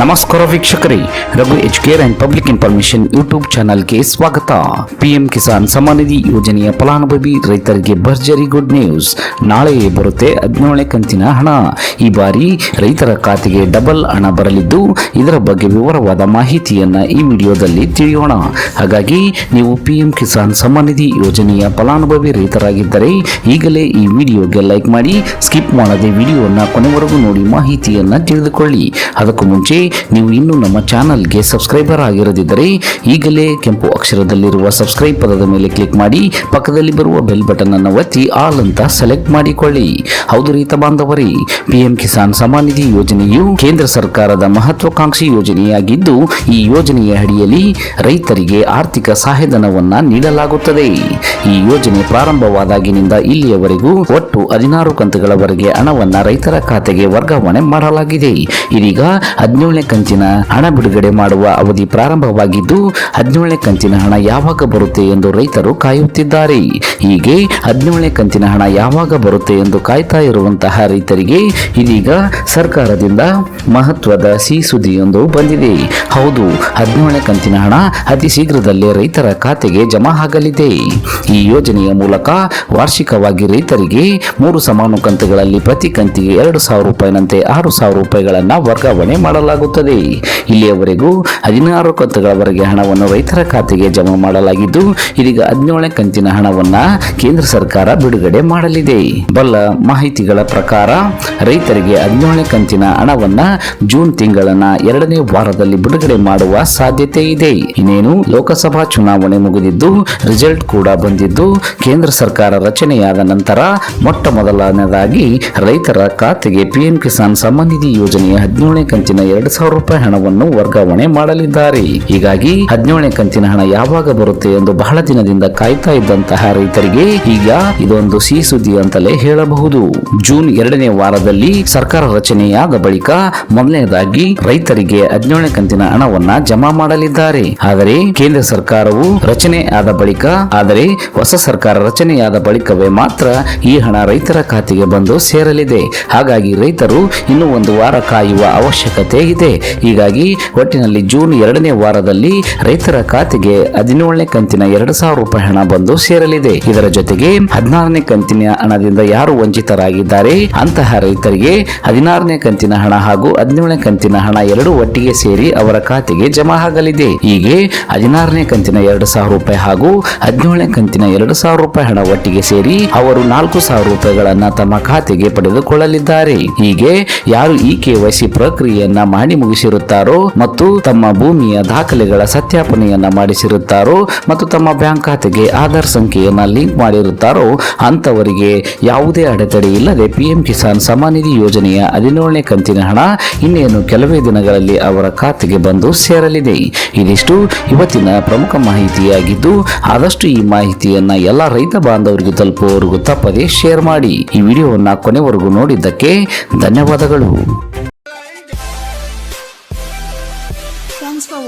ನಮಸ್ಕಾರ ವೀಕ್ಷಕರೇ, Raghu H care and public information YouTube ಚಾನಲ್ಗೆ ಸ್ವಾಗತ. ಪಿಎಂ ಕಿಸಾನ್ ಸಮ್ಮಾನ್ ನಿಧಿ ಯೋಜನೆಯ ಫಲಾನುಭವಿ, ರೈತರಿಗೆ ಭರ್ಜರಿ ಗುಡ್ ನ್ಯೂಸ್ ನಾಳೆ ಬರುತ್ತೆ ಹದಿನೇಳನೇ ಕಂತಿನ ಹಣ. ಈ ಬಾರಿ ರೈತರ ಖಾತೆಗೆ ಡಬಲ್ ಹಣ ಬರಲಿದ್ದು, ಇದರ ಬಗ್ಗೆ ವಿವರವಾದ ಮಾಹಿತಿಯನ್ನು ಈ ವಿಡಿಯೋದಲ್ಲಿ ತಿಳಿಯೋಣ. ಹಾಗಾಗಿ, ನೀವು ಪಿಎಂ ಕಿಸಾನ್ ಸಮ್ಮಾನ್ ನಿಧಿ ಯೋಜನೆಯ ಫಲಾನುಭವಿ ರೈತರಾಗಿದ್ದರೆ, ಈಗಲೇ ಈ ವಿಡಿಯೋಗೆ ಲೈಕ್ ಮಾಡಿ ಸ್ಕಿಪ್ ಮಾಡದೆ ವಿಡಿಯೋನ ಕೊನೆವರೆಗೂ ನೋಡಿ ಮಾಹಿತಿಯನ್ನು ತಿಳಿದುಕೊಳ್ಳಿ. ಅದಕ್ಕೂ ಮುಂಚೆ ನೀವು ಇನ್ನೂ ನಮ್ಮ ಚಾನಲ್ಗೆ ಸಬ್ಸ್ಕ್ರೈಬರ್ ಆಗಿರದಿದ್ದರೆ ಈಗಲೇ ಕೆಂಪು ಅಕ್ಷರದಲ್ಲಿರುವ ಸಬ್ಸ್ಕ್ರೈಬ್ ಪದದ ಮೇಲೆ ಕ್ಲಿಕ್ ಮಾಡಿ, ಪಕ್ಕದಲ್ಲಿ ಬರುವ ಬೆಲ್ ಬಟನ್ ಅನ್ನು ಒತ್ತಿ ಆಲ್ ಅಂತ ಸೆಲೆಕ್ಟ್ ಮಾಡಿಕೊಳ್ಳಿ. ಹೌದು ರೈತ ಬಾಂಧವರೇ, ಪಿಎಂ ಕಿಸಾನ್ ಸಮ್ಮಾನ್ ನಿಧಿ ಯೋಜನೆಯು ಕೇಂದ್ರ ಸರ್ಕಾರದ ಮಹತ್ವಾಕಾಂಕ್ಷಿ ಯೋಜನೆಯಾಗಿದ್ದು, ಈ ಯೋಜನೆಯ ಅಡಿಯಲ್ಲಿ ರೈತರಿಗೆ ಆರ್ಥಿಕ ಸಹಾಯಧನವನ್ನ ನೀಡಲಾಗುತ್ತದೆ. ಈ ಯೋಜನೆ ಪ್ರಾರಂಭವಾದಾಗಿನಿಂದ ಇಲ್ಲಿಯವರೆಗೂ ಒಟ್ಟು ಹದಿನಾರು ಕಂತುಗಳವರೆಗೆ ಹಣವನ್ನು ರೈತರ ಖಾತೆಗೆ ವರ್ಗಾವಣೆ ಮಾಡಲಾಗಿದೆ. ಇದೀಗ ಹದಿನೇಳನೇ ಕಂತಿನ ಹಣ ಬಿಡುಗಡೆ ಮಾಡುವ ಅವಧಿ ಪ್ರಾರಂಭವಾಗಿದ್ದು, ಹದಿನೇಳನೇ ಕಂತಿನ ಹಣ ಯಾವಾಗ ಬರುತ್ತೆ ಎಂದು ರೈತರು ಕಾಯುತ್ತಿದ್ದಾರೆ. ಹೀಗೆ ಹದಿನೇಳನೇ ಕಂತಿನ ಹಣ ಯಾವಾಗ ಬರುತ್ತೆ ಎಂದು ಕಾಯ್ತಾ ಇರುವಂತಹ ರೈತರಿಗೆ ಇದೀಗ ಸರ್ಕಾರದಿಂದ ಮಹತ್ವದ ಸಿ ಸುದ್ದಿಯೊಂದು ಬಂದಿದೆ. ಹೌದು, ಹದಿನೇಳನೇ ಕಂತಿನ ಹಣ ಅತಿ ಶೀಘ್ರದಲ್ಲೇ ರೈತರ ಖಾತೆಗೆ ಜಮಾ ಆಗಲಿದೆ. ಈ ಯೋಜನೆಯ ಮೂಲಕ ವಾರ್ಷಿಕವಾಗಿ ರೈತರಿಗೆ ಮೂರು ಸಮಾನ ಕಂತುಗಳಲ್ಲಿ ಪ್ರತಿ ಕಂತಿಗೆ ಎರಡು ಸಾವಿರ ರೂಪಾಯಿನಂತೆ ಆರು ಸಾವಿರ ರೂಪಾಯಿಗಳನ್ನು ವರ್ಗಾವಣೆ ಮಾಡಲಾಗುತ್ತದೆ. ಇಲ್ಲಿಯವರೆಗೂ ಹದಿನಾರು ಕಂತುಗಳವರೆಗೆ ಹಣವನ್ನು ರೈತರ ಖಾತೆಗೆ ಜಮಾ ಮಾಡಲಾಗಿದ್ದು, ಇದೀಗ ಹದಿನೇಳನೇ ಕಂತಿನ ಹಣವನ್ನ ಕೇಂದ್ರ ಸರ್ಕಾರ ಬಿಡುಗಡೆ ಮಾಡಲಿದೆ. ಬಲ್ಲ ಮಾಹಿತಿಗಳ ಪ್ರಕಾರ, ರೈತರಿಗೆ ಹದಿನೇಳನೇ ಕಂತಿನ ಹಣವನ್ನ ಜೂನ್ ತಿಂಗಳನ ಎರಡನೇ ವಾರದಲ್ಲಿ ಬಿಡುಗಡೆ ಮಾಡುವ ಸಾಧ್ಯತೆ ಇದೆ. ಇನ್ನೇನು, ಲೋಕಸಭಾ ಚುನಾವಣೆ ಮುಗಿದಿದ್ದು, ರಿಸಲ್ಟ್ ಕೂಡ ಬಂದಿದ್ದು, ಕೇಂದ್ರ ಸರ್ಕಾರ ರಚನೆಯಾದ ನಂತರ ಮೊಟ್ಟ ಮೊದಲನೇದಾಗಿ ರೈತರ ಖಾತೆಗೆ ಪಿಎಂ ಕಿಸಾನ್ ಸಮ್ಮಾನಿಧಿ ಯೋಜನೆಯ ಹದಿನೇಳನೇ ಕಂತಿನ ಎರಡು ಸಾವಿರ ರೂಪಾಯಿ ಹಣವನ್ನು ವರ್ಗಾವಣೆ ಮಾಡಲಿದ್ದಾರೆ. ಹೀಗಾಗಿ ಹದಿನೇಳನೇ ಕಂತಿನ ಹಣ ಯಾವಾಗ ಬರುತ್ತೆ ಎಂದು ಬಹಳ ದಿನದಿಂದ ಕಾಯ್ತಾ ಇದ್ದಂತಹ ರೈತರಿಗೆ ಈಗ ಇದೊಂದು ಸಿಹಿ ಸುದ್ದಿ ಅಂತಲೇ ಹೇಳಬಹುದು. ಜೂನ್ ಎರಡನೇ ವಾರದಲ್ಲಿ ಸರ್ಕಾರ ರಚನೆಯಾದ ಬಳಿಕ ಮೊದಲನೇದಾಗಿ ರೈತರಿಗೆ ಹದಿನೇಳನೇ ಕಂತಿನ ಹಣವನ್ನ ಜಮಾ ಮಾಡಲಿದ್ದಾರೆ. ಆದರೆ ಕೇಂದ್ರ ಸರ್ಕಾರವು ರಚನೆ ಆದ ಬಳಿಕ, ಆದರೆ ಹೊಸ ಸರ್ಕಾರ ರಚನೆಯಾದ ಬಳಿಕವೇ ಮಾತ್ರ ಈ ಹಣ ರೈತರ ಖಾತೆಗೆ ಬಂದು ಸೇರಲಿದೆ. ಹಾಗಾಗಿ ರೈತರು ಇನ್ನೂ ಒಂದು ವಾರ ಕಾಯುವ ಅವಶ್ಯಕತೆ ಇದೆ. ಹೀಗಾಗಿ ಒಟ್ಟಿನಲ್ಲಿ ಜೂನ್ ಎರಡನೇ ವಾರದಲ್ಲಿ ರೈತರ ಖಾತೆಗೆ ಹದಿನೇಳನೇ ಕಂತಿನ ಎರಡು ಸಾವಿರ ರೂಪಾಯಿ ಹಣ ಬಂದು ಸೇರಲಿದೆ. ಇದರ ಜೊತೆಗೆ ಹದಿನಾರನೇ ಕಂತಿನ ಹಣದಿಂದ ಯಾರು ವಂಚಿತರಾಗಿದ್ದಾರೆ ಅಂತಹ ರೈತರಿಗೆ ಹದಿನಾರನೇ ಕಂತಿನ ಹಣ ಹಾಗೂ ಹದಿನೇಳನೇ ಕಂತಿನ ಹಣ ಎರಡು ಒಟ್ಟಿಗೆ ಸೇರಿ ಅವರ ಖಾತೆಗೆ ಜಮಾ ಆಗಲಿದೆ. ಹೀಗೆ ಹದಿನಾರನೇ ಕಂತಿನ ಎರಡು ಸಾವಿರ ರೂಪಾಯಿ ಹಾಗೂ ಹದಿನೇಳನೇ ಕಂತಿನ ಎರಡು ಸಾವಿರ ರೂಪಾಯಿ ಹಣ ಒಟ್ಟಿಗೆ ಸೇರಿ ಅವರು ನಾಲ್ಕು ಸಾವಿರ ರೂಪಾಯಿಗಳನ್ನ ತಮ್ಮ ಖಾತೆಗೆ ಪಡೆದುಕೊಳ್ಳಲಿದ್ದಾರೆ. ಹೀಗೆ ಯಾರು ಈ ಕೆವೈಸಿ ಪ್ರಕ್ರಿಯೆಯನ್ನ ಮಾಡಿ ಮುಗಿಸಿರುತ್ತಾರೋ ಮತ್ತು ತಮ್ಮ ಭೂಮಿಯ ದಾಖಲೆಗಳ ಸತ್ಯಾಪನೆಯನ್ನ ಮಾಡಿಸಿರುತ್ತಾರೋ ಮತ್ತು ತಮ್ಮ ಬ್ಯಾಂಕ್ ಖಾತೆಗೆ ಆಧಾರ್ ಸಂಖ್ಯೆಯನ್ನ ಲಿಂಕ್ ಮಾಡಿರುತ್ತಾರೋ ಅಂತವರಿಗೆ ಯಾವುದೇ ಅಡೆತಡೆ ಇಲ್ಲದೆ ಪಿಎಂ ಕಿಸಾನ್ ಸಮಾನಿಧಿ ನಿಧಿ ಯೋಜನೆಯ ಹದಿನೇಳನೇ ಕಂತಿನ ಹಣ ಇನ್ನೇನು ಕೆಲವೇ ದಿನಗಳಲ್ಲಿ ಅವರ ಖಾತೆಗೆ ಬಂದು ಸೇರಲಿದೆ. ಇದಿಷ್ಟು ಇವತ್ತಿನ ಪ್ರಮುಖ ಮಾಹಿತಿಯಾಗಿದ್ದು, ಆದಷ್ಟು ಈ ಮಾಹಿತಿಯನ್ನ ಎಲ್ಲ ರೈತ ಬಾಂಧವರಿಗೆ ತಲುಪುವವರೆಗೂ ತಪ್ಪದೆ ಶೇರ್ ಮಾಡಿ. ಈ ವಿಡಿಯೋವನ್ನ ಕೊನೆವರೆಗೂ ನೋಡಿದ್ದಕ್ಕೆ ಧನ್ಯವಾದಗಳು.